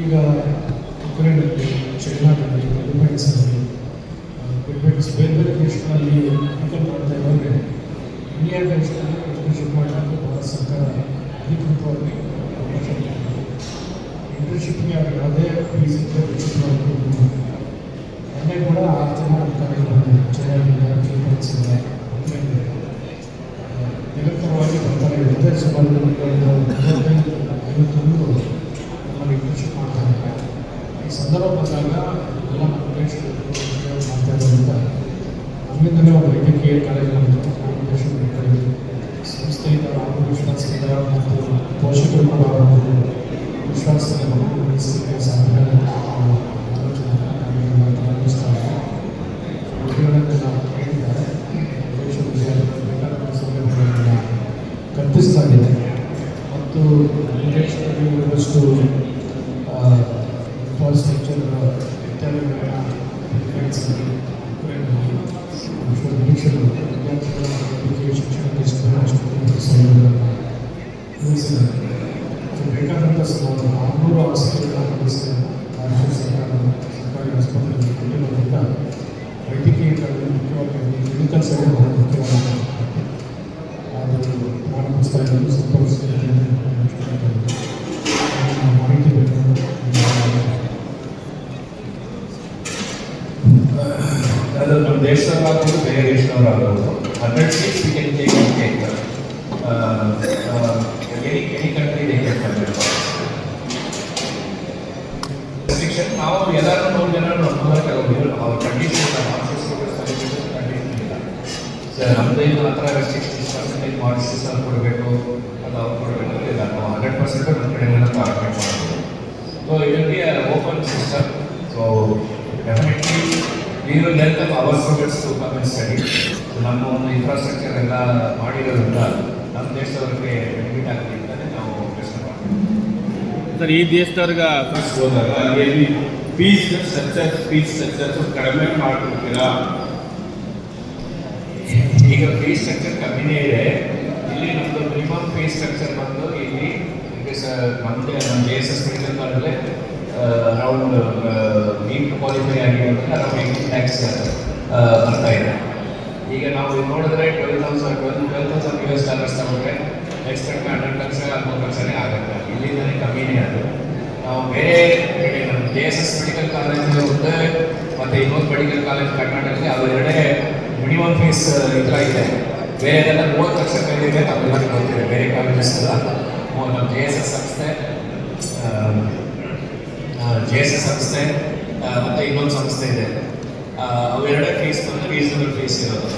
ಈಗ ಉಕ್ರೇನಲ್ಲಿ ಚೈನಾದಲ್ಲಿ ಫಿಲಿಪೈನ್ಸಲ್ಲಿ ಫಿಲಿಪೈನ್ಸ್ ಬೇರೆ ಬೇರೆ ದೇಶಗಳಲ್ಲಿ ಮೆಡಿಕಲ್ ಮಾಡ್ತಾ ಇದ್ದಾರೆ ಇಂಡಿಯಾ ದೇಶದಲ್ಲಿ ಇಂಟರ್ನ್ಶಿಪ್ ಮಾಡಲಿಕ್ಕೆ ಭಾರತ ಸರ್ಕಾರ ಅಧಿಕೃತವಾಗಿ ಅವಕಾಶ ಇಂಟರ್ನ್ಶಿಪ್ಗೆ ಅವ್ರು ಯಾವುದೇ ಫೀಸ್ ಇದ್ದರೆ ಕೂಡ ಆರು ಅಧಿಕಾರಿಗಳು ಬಂದಿದ್ದಾರೆ ಚೈನಾದಿಂದ ಆ, ನಿರಂತರವಾಗಿ ಬರ್ತಾರೆ. ಇರುತ್ತೆ ಸುಮಾರು ಸಂದರ್ಭ ಬಂದಾಗ ಎಲ್ಲ ನಮ್ಮ ದೇಶದಲ್ಲಿ ಉದ್ಯೋಗ ಮಾಡ್ತಾ ಇರೋದ್ರಿಂದ ನಮ್ಮಿಂದಲೇ ಒಂದು ವೈದ್ಯಕೀಯ ಕಾಲೇಜು ನಮ್ಮ ದೇಶ ಬೇಕಾಗಿದೆ ಸಂಸ್ಥೆಯಿಂದ ನಾವು ವಿಶ್ವಾಸದಿಂದ ಮತ್ತು ಪೋಷಕರು ಕೂಡ ಒಂದು ವಿಶ್ವಾಸದಿಂದ ಮಕ್ಕಳು ಬೆಳೆಸಲಿಕ್ಕೆ ಸಾಧ್ಯ ಅನ್ನೋ ಆಲೋಚನೆ ನಮಗೆ ಮಾತನಾಡಿಸ್ತಾ ಇದ್ದಾರೆ ಉದ್ಯೋಗಕ್ಕೆ ನಾವು ಹೇಳಿದ್ದಾರೆ ದೇಶ ವಿದ್ಯಾರ್ಥಿಗಳು ಬೇಕಾದ ಸೌಲಭ್ಯಗಳನ್ನು ಕಲ್ಪಿಸ್ತಾ ಇದೆ ಮತ್ತು ನಮ್ಮ ದೇಶದಲ್ಲಿ ಇರುವಷ್ಟು ಇನ್ಫ್ರಾಸ್ಟ್ರಕ್ಚರ್ ವಿದ್ಯಾಲಯಗಳನ್ನ ಫಿಲಿಪೈನ್ಸಲ್ಲಿ ಉಕ್ರೇನ್ನಲ್ಲಿ ವಿಶ್ವ ನಿರೀಕ್ಷೆಗಳು ವಿದ್ಯಾರ್ಥಿಗಳ ವೈದ್ಯಕೀಯ ಶಿಕ್ಷಣಕ್ಕೆ ಸುಧಾರಣೆ ಸೌಲಭ್ಯಗಳನ್ನು ಒದಗಿಸಿದ್ದಾರೆ ಸೊ ಬೇಕಾದಂಥ ಸುಮಾರು ಆರುನೂರು ಆಸ್ಪತ್ರೆಗಳ ವ್ಯವಸ್ಥೆ ರಾಜ್ಯ ಸರ್ಕಾರ ಸರ್ಕಾರಿ ಆಸ್ಪತ್ರೆಗಳಲ್ಲಿ ಕೊಟ್ಟಿರೋದ್ರಿಂದ ವೈದ್ಯಕೀಯ ಕಾಲೇಜು ಮುಖ್ಯವಾಗಿ ಮೆಡಿಕಲ್ ಸೈಡ್ ಬಹಳ ಮುಖ್ಯವಾಗಿದೆ ಅದು ನಮ್ಮ ದೇಶದವರಾಗ್ಬೋದು ಬೇರೆ ದೇಶದವರಾಗ್ಬೋದು hundred seats we can take in take any any country they can restriction ನಾವು ಎಲ್ಲರೂ ನೂರು ಜನ ಹೋಗಿದ್ರು ಅವ್ರ ಕಂಡೀಷನ್ ಕಂಡೀಷನ್ ಇಲ್ಲ. ಸರ್ ನಮ್ಮದೇ ಇದು ಹತ್ರ ರೆಸ್ಟ್ರಿಕ್ಷನ್ ಪರ್ಸೆಂಟೇಜ್ ಮಾರ್ಕ್ಸ್ ಸರ್ ಕೊಡಬೇಕು. ಅದು ಅವ್ರು ಕೊಡಬೇಕು ಇಲ್ಲ. ನಾವು ಹಂಡ್ರೆಡ್ ಪರ್ಸೆಂಟ್ ನಮ್ಮ ಕಡೆಯಿಂದ ಟಾರ್ಗೆಟ್ ಮಾಡ್ತೀವಿ. So it will open system so definitely we will welcome our students to come and study ನಮ್ಮ ಒಂದು ಇನ್ಫ್ರಾಸ್ಟ್ರಕ್ಚರ್ ಎಲ್ಲ ಮಾಡಿರೋದ್ರಿಂದ ನಮ್ಮ ದೇಶದವ್ರಿಗೆ ಬೆನಿಫಿಟ್ ಆಗಲಿ ಅಂತಲೇ ನಾವು ಪ್ರಶ್ನೆ ಮಾಡ್ತೀವಿ. ಸರ್ ಈ ದೇಶದವ್ರಿಗೆ ಫಸ್ಟ್ ಹೋದಾಗ ಎಲ್ಲಿ ಫೀಸ್ ಸ್ಟ್ರಕ್ಚರ್ ಫೀಸ್ ಸ್ಟ್ರಕ್ಚರ್ಸ್ ಕಡಿಮೆ ಮಾಡ್ಕೊಡ್ತೀರಾ? ಈಗ ಫೀಸ್ ಸ್ಟ್ರಕ್ಚರ್ ಕಮ್ಮಿನೇ ಇದೆ. ಇಲ್ಲಿ ನಮ್ಮದು ಮಿನಿಮಮ್ ಫೀಸ್ ಸ್ಟ್ರಕ್ಚರ್ ಬಂದು ಇಲ್ಲಿ ನಮ್ಮದೇ ನಮ್ಮ ಜೆ ಎಸ್ ಎಸ್ ಮೆಡಿಕಲ್ ಕಾಲೇಜಲ್ಲೇ ಅರೌಂಡ್ ನೀಟ್ ಕ್ವಾಲಿಫೈ ಆಗಿರೋದ್ರಿಂದ ಬರ್ತಾ ಇದೆ. ಈಗ ನಾವು ಇದು ನೋಡಿದ್ರೆ twelve thousand twelve twelve thousand US S dollars ತಗೊಂಡ್ರೆ ನೆಕ್ಸ್ಟ್ ಕಡಿಮೆ ಹಂಡ್ರೆಡ್ ಲಕ್ಷ ಹದಿಮೂರು ಲಕ್ಷನೇ ಆಗುತ್ತೆ. ಇಲ್ಲಿಂದಲೇ ಕಮ್ಮಿನೇ ಅದು. ನಾವು ಬೇರೆ ಕೆ ನಮ್ಮ J S S medical college ಒಂದು ಮತ್ತು ಇನ್ನೊಂದು ಮೆಡಿಕಲ್ ಕಾಲೇಜ್ ಕರ್ನಾಟಕದಲ್ಲಿ ಅವೆರಡೇ ಮಿನಿಮಮ್ ಫೀಸ್ ಇದ್ರ ಇದೆ. ಬೇರೆದೆಲ್ಲ ಮೂವತ್ತು ಲಕ್ಷ ಕೈಲಿದೆ ತಮಿಳ್ನಾಡು ಗೊತ್ತಿದೆ, ಬೇರೆ ಕಾಲೇಜಸ್ ಎಲ್ಲ. ನಮ್ಮ ಜೆ ಎಸ್ ಎಸ್ ಸಂಸ್ಥೆ ಜೆ ಎಸ್ ಎಸ್ ಸಂಸ್ಥೆ ಮತ್ತೆ ಇನ್ನೊಂದು ಸಂಸ್ಥೆ ಇದೆ. ಅವೆರಡೇ ಫೀಸ್ ಬಂದು ರೀಸನಬಲ್ ಫೀಸ್ ಇರೋದು.